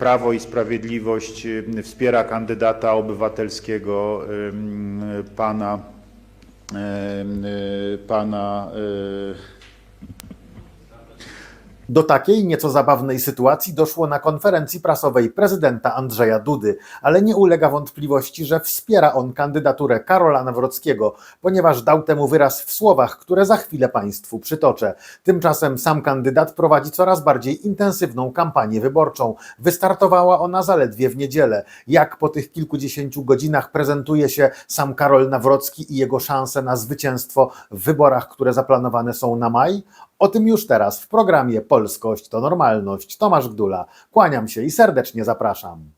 Prawo i Sprawiedliwość y, wspiera kandydata obywatelskiego ym, pana, y, pana y, Do takiej nieco zabawnej sytuacji doszło na konferencji prasowej prezydenta Andrzeja Dudy, ale nie ulega wątpliwości, że wspiera on kandydaturę Karola Nawrockiego, ponieważ dał temu wyraz w słowach, które za chwilę Państwu przytoczę. Tymczasem sam kandydat prowadzi coraz bardziej intensywną kampanię wyborczą. Wystartowała ona zaledwie w niedzielę. Jak po tych kilkudziesięciu godzinach prezentuje się sam Karol Nawrocki i jego szanse na zwycięstwo w wyborach, które zaplanowane są na maj? O tym już teraz w programie Polskość to Normalność. Tomasz Gdula. Kłaniam się i serdecznie zapraszam.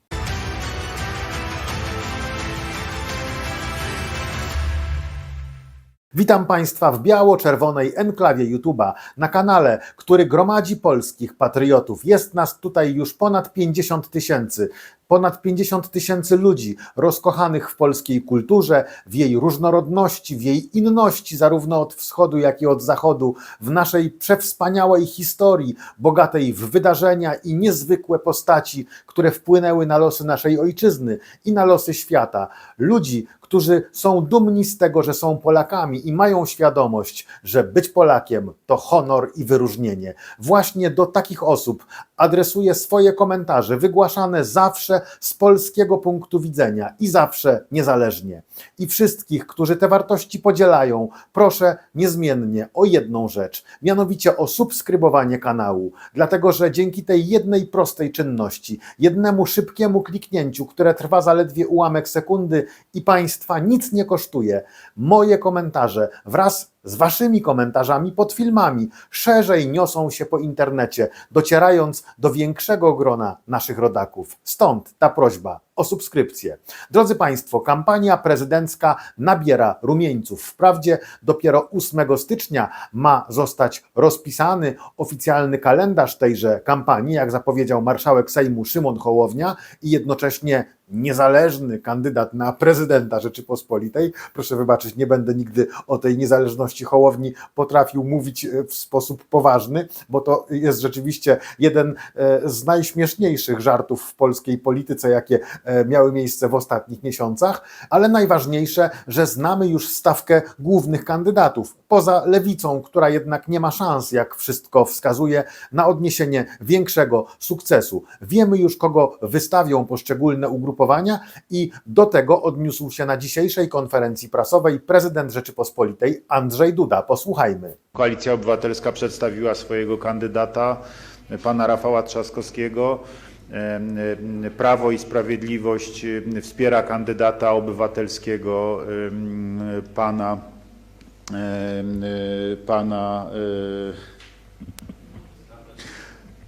Witam Państwa w biało-czerwonej enklawie YouTube'a, na kanale, który gromadzi polskich patriotów. Jest nas tutaj już ponad 50 tysięcy. Ponad 50 tysięcy ludzi rozkochanych w polskiej kulturze, w jej różnorodności, w jej inności, zarówno od wschodu, jak i od zachodu, w naszej przewspaniałej historii, bogatej w wydarzenia i niezwykłe postaci, które wpłynęły na losy naszej ojczyzny i na losy świata. Ludzi, którzy są dumni z tego, że są Polakami i mają świadomość, że być Polakiem to honor i wyróżnienie. Właśnie do takich osób adresuję swoje komentarze, wygłaszane zawsze z polskiego punktu widzenia i zawsze niezależnie. I wszystkich, którzy te wartości podzielają, proszę niezmiennie o jedną rzecz, mianowicie o subskrybowanie kanału, dlatego że dzięki tej jednej prostej czynności, jednemu szybkiemu kliknięciu, które trwa zaledwie ułamek sekundy i Państwa nic nie kosztuje, moje komentarze wraz z Waszymi komentarzami pod filmami szerzej niosą się po internecie, docierając do większego grona naszych rodaków. Stąd ta prośba o subskrypcję. Drodzy Państwo, kampania prezydencka nabiera rumieńców. Wprawdzie dopiero 8 stycznia ma zostać rozpisany oficjalny kalendarz tejże kampanii, jak zapowiedział marszałek Sejmu Szymon Hołownia i jednocześnie niezależny kandydat na prezydenta Rzeczypospolitej. Proszę wybaczyć, nie będę nigdy o tej niezależności Hołowni potrafił mówić e, w sposób poważny, bo to jest rzeczywiście jeden e, z najśmieszniejszych żartów w polskiej polityce, jakie miały miejsce w ostatnich miesiącach, ale najważniejsze, że znamy już stawkę głównych kandydatów, poza lewicą, która jednak nie ma szans, jak wszystko wskazuje, na odniesienie większego sukcesu. Wiemy już, kogo wystawią poszczególne ugrupowania i do tego odniósł się na dzisiejszej konferencji prasowej prezydent Rzeczypospolitej Andrzej Duda. Posłuchajmy. Koalicja Obywatelska przedstawiła swojego kandydata, pana Rafała Trzaskowskiego. Prawo i Sprawiedliwość wspiera kandydata obywatelskiego pana, y, pana, y,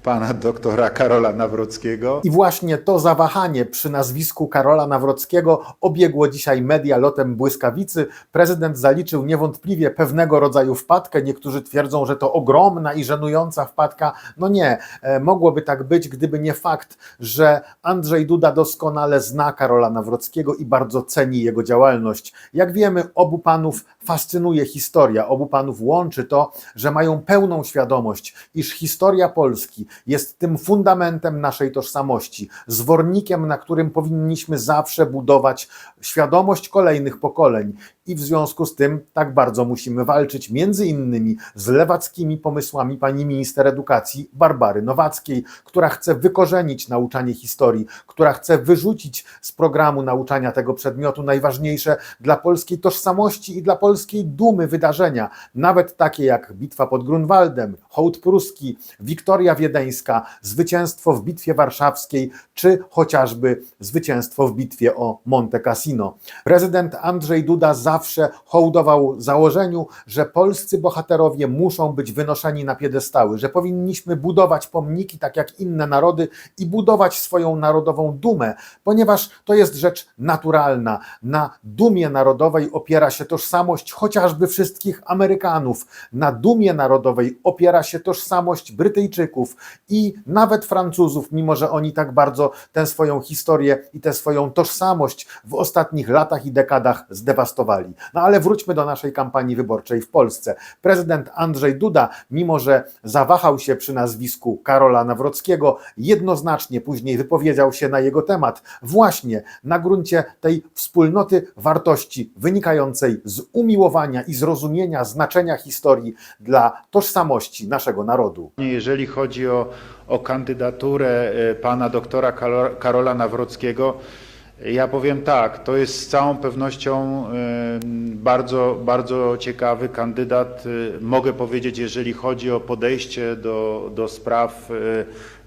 pana doktora Karola Nawrockiego. I właśnie to zawahanie przy nazwisku Karola Nawrockiego obiegło dzisiaj media lotem błyskawicy. Prezydent zaliczył niewątpliwie pewnego rodzaju wpadkę. Niektórzy twierdzą, że to ogromna i żenująca wpadka. No nie, e, mogłoby tak być, gdyby nie fakt, że Andrzej Duda doskonale zna Karola Nawrockiego i bardzo ceni jego działalność. Jak wiemy, obu panów fascynuje historia, obu panów łączy to, że mają pełną świadomość, iż historia Polski jest tym fundamentem naszej tożsamości, zwornikiem, na którym powinniśmy zawsze budować świadomość kolejnych pokoleń. I w związku z tym tak bardzo musimy walczyć między innymi z lewackimi pomysłami pani minister edukacji Barbary Nowackiej, która chce wykorzenić nauczanie historii, która chce wyrzucić z programu nauczania tego przedmiotu najważniejsze dla polskiej tożsamości i dla polskiej dumy wydarzenia, nawet takie jak bitwa pod Grunwaldem, hołd pruski, Wiktoria Wiedeńska, zwycięstwo w bitwie warszawskiej, czy chociażby zwycięstwo w bitwie o Monte Cassino. Prezydent Andrzej Duda zawsze hołdował założeniu, że polscy bohaterowie muszą być wynoszeni na piedestały, że powinniśmy budować pomniki tak jak inne narody i budować swoją narodową dumę, ponieważ to jest rzecz naturalna. Na dumie narodowej opiera się tożsamość chociażby wszystkich Amerykanów. Na dumie narodowej opiera się tożsamość Brytyjczyków i nawet Francuzów, mimo że oni tak bardzo tę swoją historię i tę swoją tożsamość w ostatnich latach i dekadach zdewastowali. No ale wróćmy do naszej kampanii wyborczej w Polsce. Prezydent Andrzej Duda, mimo że zawahał się przy nazwisku Karola Nawrockiego, jednoznacznie później wypowiedział się na jego temat, właśnie na gruncie tej wspólnoty wartości wynikającej z umiłowania i zrozumienia znaczenia historii dla tożsamości naszego narodu. Jeżeli chodzi o, o kandydaturę e, pana doktora Karola Nawrockiego, ja powiem tak, to jest z całą pewnością e, bardzo, bardzo ciekawy kandydat. E, Mogę powiedzieć, jeżeli chodzi o podejście do, do spraw e,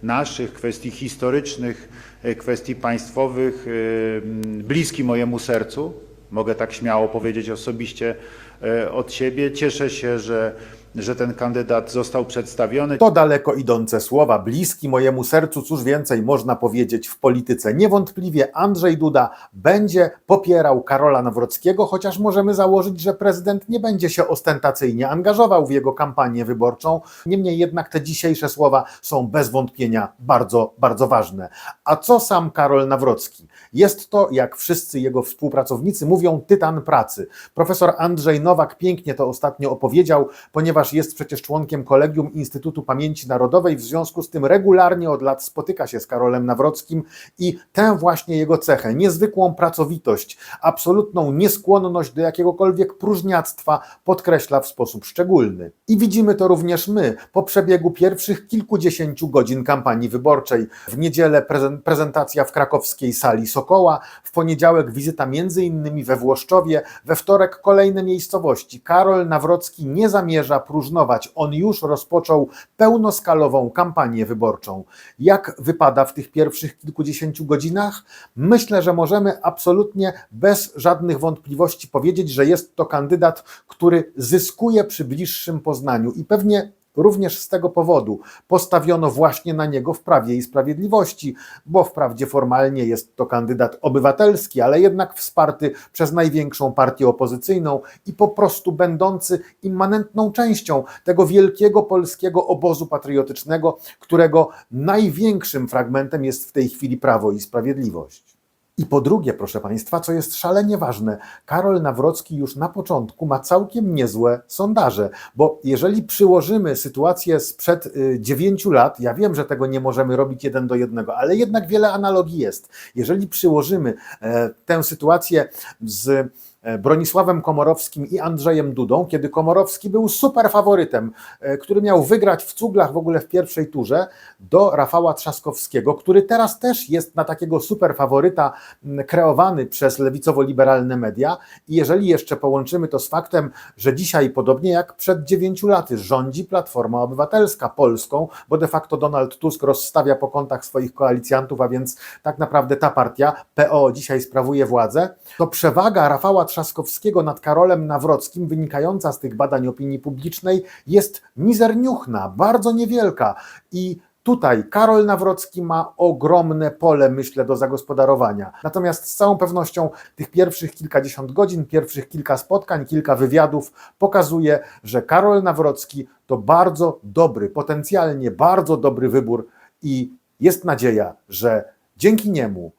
naszych, kwestii historycznych, e, kwestii państwowych, e, bliski mojemu sercu. Mogę tak śmiało powiedzieć osobiście e, od siebie. Cieszę się, że, że ten kandydat został przedstawiony. To daleko idące słowa, bliski mojemu sercu, cóż więcej można powiedzieć w polityce. Niewątpliwie Andrzej Duda będzie popierał Karola Nawrockiego, chociaż możemy założyć, że prezydent nie będzie się ostentacyjnie angażował w jego kampanię wyborczą. Niemniej jednak te dzisiejsze słowa są bez wątpienia bardzo, bardzo ważne. A co sam Karol Nawrocki? Jest to, jak wszyscy jego współpracownicy mówią, tytan pracy. Profesor Andrzej Nowak pięknie to ostatnio opowiedział, ponieważ jest przecież członkiem Kolegium Instytutu Pamięci Narodowej, w związku z tym regularnie od lat spotyka się z Karolem Nawrockim i tę właśnie jego cechę, niezwykłą pracowitość, absolutną nieskłonność do jakiegokolwiek próżniactwa podkreśla w sposób szczególny. I widzimy to również my po przebiegu pierwszych kilkudziesięciu godzin kampanii wyborczej. W niedzielę prezen- prezentacja w krakowskiej sali Sokoła, w poniedziałek wizyta między innymi we Włoszczowie, we wtorek kolejne miejscowości. Karol Nawrocki nie zamierza próżnować. On już rozpoczął pełnoskalową kampanię wyborczą. Jak wypada w tych pierwszych kilkudziesięciu godzinach? Myślę, że możemy absolutnie bez żadnych wątpliwości powiedzieć, że jest to kandydat, który zyskuje przy bliższym poznaniu i pewnie Również z tego powodu postawiono właśnie na niego w Prawie i Sprawiedliwości, bo wprawdzie formalnie jest to kandydat obywatelski, ale jednak wsparty przez największą partię opozycyjną i po prostu będący immanentną częścią tego wielkiego polskiego obozu patriotycznego, którego największym fragmentem jest w tej chwili Prawo i Sprawiedliwość. I po drugie, proszę Państwa, co jest szalenie ważne, Karol Nawrocki już na początku ma całkiem niezłe sondaże, bo jeżeli przyłożymy sytuację sprzed y, dziewięciu lat, ja wiem, że tego nie możemy robić jeden do jednego, ale jednak wiele analogii jest. Jeżeli przyłożymy e, tę sytuację z Bronisławem Komorowskim i Andrzejem Dudą, kiedy Komorowski był super faworytem, e, który miał wygrać w cuglach w ogóle w pierwszej turze, do Rafała Trzaskowskiego, który teraz też jest na takiego super faworyta m, kreowany przez lewicowo-liberalne media. I jeżeli jeszcze połączymy to z faktem, że dzisiaj, podobnie jak przed dziewięciu laty, rządzi Platforma Obywatelska Polską, bo de facto Donald Tusk rozstawia po kątach swoich koalicjantów, a więc tak naprawdę ta partia, PO, dzisiaj sprawuje władzę, to przewaga Rafała Trzaskowskiego nad Karolem Nawrockim, wynikająca z tych badań opinii publicznej, jest mizerniuchna, bardzo niewielka. I Tutaj Karol Nawrocki ma ogromne pole, myślę, do zagospodarowania. Natomiast z całą pewnością tych pierwszych kilkadziesiąt godzin, pierwszych kilka spotkań, kilka wywiadów pokazuje, że Karol Nawrocki to bardzo dobry, potencjalnie bardzo dobry wybór i jest nadzieja, że dzięki niemu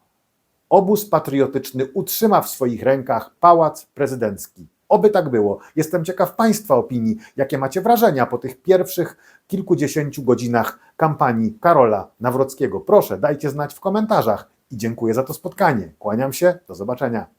obóz patriotyczny utrzyma w swoich rękach pałac prezydencki. Oby tak było. Jestem ciekaw Państwa opinii, jakie macie wrażenia po tych pierwszych kilkudziesięciu godzinach kampanii Karola Nawrockiego. Proszę, dajcie znać w komentarzach i dziękuję za to spotkanie. Kłaniam się, do zobaczenia.